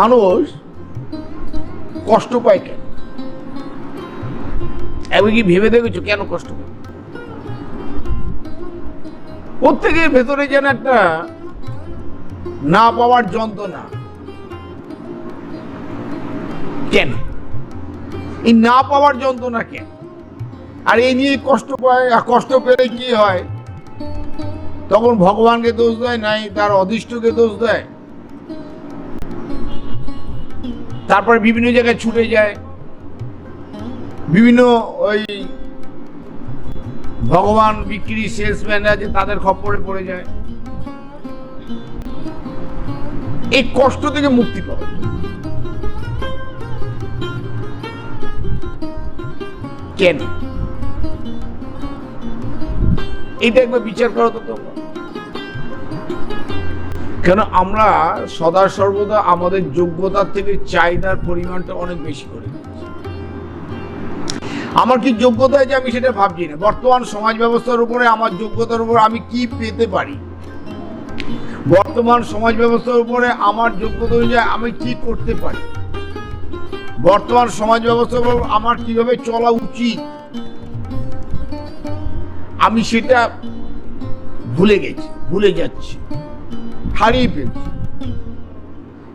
মানুষ কষ্ট পায় কেন? এমন কি ভেবে দেখেছ কেন কষ্ট পায়? প্রত্যেকের ভেতরে যেন একটা না পাওয়ার যন্ত্রণা। কেন? এই না পাওয়ার যন্ত্রণা কেন? আর এই নিয়ে কষ্ট পায়, আর কষ্ট পেলে কি হয়? তখন ভগবানকে দোষ দেয়, নাই, তার অদৃষ্টকে দোষ দেয়। তারপরে বিভিন্ন জায়গায় ছুটে যায়। বিভিন্ন ওই ভগবান বিক্রি সেলসম্যান আছে, তাদের খপ্পরে পড়ে যায়। এই কষ্ট থেকে মুক্তি পাবে। কেন? এটা একবার বিচার করো তো তোমরা। কেন আমরা সদা সর্বদা আমাদের যোগ্যতার থেকে চাহিদার পরিমাণটা অনেক বেশি করে আমার কি যোগ্যতা আছে আমি সেটা ভাবছি না। বর্তমান সমাজ ব্যবস্থার উপরে, আমার যোগ্যতার উপর আমি কি পেতে পারি? বর্তমান সমাজ ব্যবস্থার উপরে আমার যোগ্যতা অনুযায়ী আমি কি করতে পারি? বর্তমান সমাজ ব্যবস্থার উপর আমার কীভাবে চলা উচিত? আমি সেটা ভুলে গেছি, ভুলে যাচ্ছি। হারিয়ে ফেলছি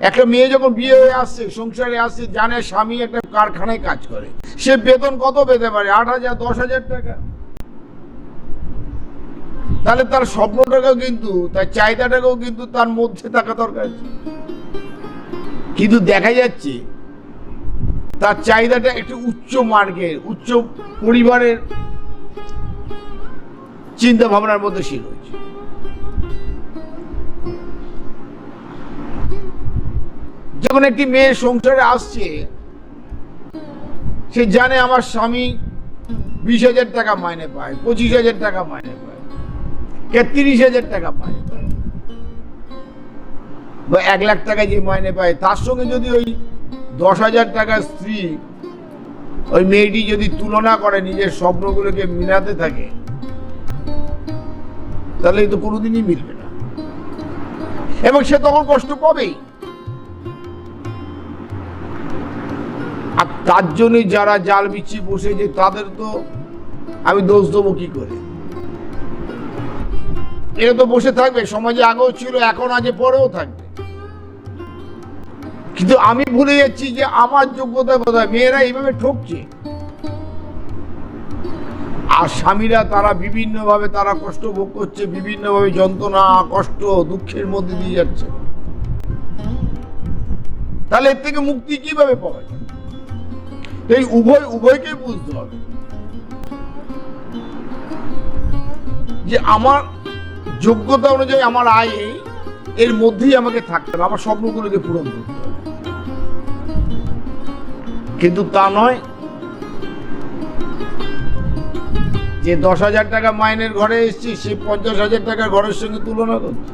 একটা মেয়ে যখন বিয়ে হয়ে আসছে, সংসারে আসছে, জানে স্বামী একটা কারখানায় কাজ করে। সে বেতন কত পেতে পারে? আট হাজার, দশ হাজার টাকা। তাহলে তার স্বপ্নটাকেও কিন্তু, তার চাহিদাটাকেও কিন্তু তার মধ্যে থাকা দরকার। কিন্তু দেখা যাচ্ছে, তার চাহিদাটা একটু উচ্চ মার্গের, উচ্চ পরিবারের চিন্তা ভাবনার মধ্যে সে রয়েছে। যখন একটি মেয়ে সংসারে আসছে, সে জানে আমার স্বামী বিশ হাজার টাকা মাইনে পায়, পঁচিশ হাজার টাকা মাইনে পায় তিরিশ হাজার টাকা মাইনে পায়। এক লাখ টাকা যে মাইনে পায়, তার সঙ্গে যদি ওই দশ হাজার টাকার স্ত্রী ওই মেয়েটি যদি তুলনা করে, নিজের স্বপ্নগুলোকে মিলাতে থাকে, তাহলে তো কোনোদিনই মিলবে না। এবং সে তখন কষ্ট পাবেই। আর তার জন্যই যারা জাল বিছিয়ে বসে যে তাদের তো আমি দোষ দেবো কি করে? এরা তো বসে থাকবে, সমাজে আগেও ছিল, এখন আজ পরেও থাকবে। কিন্তু আমি ভুলে যাচ্ছি যে আমার যোগ্যতা কোথায় মেয়েরা এইভাবে ঠকছে। আর স্বামীরা তারা বিভিন্নভাবে তারা কষ্ট ভোগ করছে, বিভিন্নভাবে যন্ত্রণা, কষ্ট, দুঃখের মধ্যে দিয়ে যাচ্ছে। তাহলে এর থেকে মুক্তি কীভাবে পাওয়া যায়? এই উভয় উভয়কে বুঝতে হবে। যে আমার যোগ্যতা অনুযায়ী আমার আয় এই, এর মধ্যেই আমাকে থাকতে হবে আমার স্বপ্নগুলোকে পূরণ করতে হবে। কিন্তু তা নয় যে দশ হাজার টাকা মাইনের ঘরে এসেছি সে পঞ্চাশ হাজার টাকার ঘরের সঙ্গে তুলনা করছে।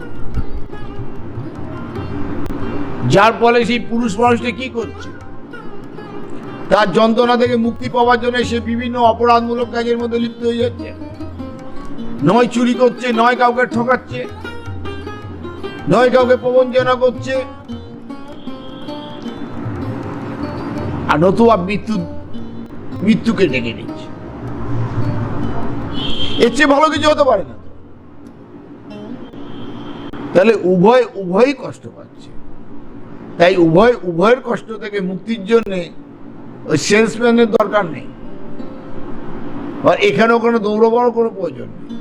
যার ফলে সেই পুরুষ মানুষটা কি করছে? তার যন্ত্রণা থেকে মুক্তি পাওয়ার জন্য সে বিভিন্ন অপরাধমূলক কাজের মধ্যে লিপ্ত হয়ে যাচ্ছে। নয় চুরি করছে, নয় কাউকে ঠকাচ্ছে, নয় কাউকে প্রবঞ্চনা করছে। আর নতুবা মৃত্যু, মৃত্যুকে ডেকে নিচ্ছে। এর চেয়ে ভালো কিছু হতে পারে না। তাহলে উভয়, উভয়ই কষ্ট পাচ্ছে। তাই উভয়, উভয়ের কষ্ট থেকে মুক্তির জন্যে ওই সেলসম্যানের দরকার নেই। এখানেও কোনো দৌড়বারও কোনো প্রয়োজন নেই।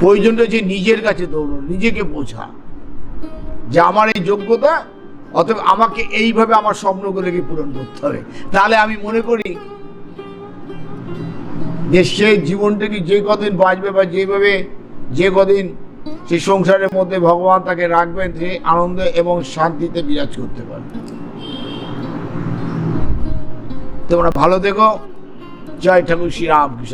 প্রয়োজনটা হচ্ছে নিজের কাছে দৌড়ো নিজেকে বোঝা। যে আমার এই যোগ্যতা, অতএব আমাকে এইভাবে আমার স্বপ্নগুলোকে পূরণ করতে হবে। তাহলে আমি মনে করি যে সে জীবনটাকে যে কদিন বাঁচবে বা যেভাবে, যে কদিন সেই সংসারের মধ্যে ভগবান তাকে রাখবেন, সে আনন্দে এবং শান্তিতে বিরাজ করতে পারবে। তোমরা ভালো দেখো জয় ঠাকুর শ্রী রামকৃষ্ণ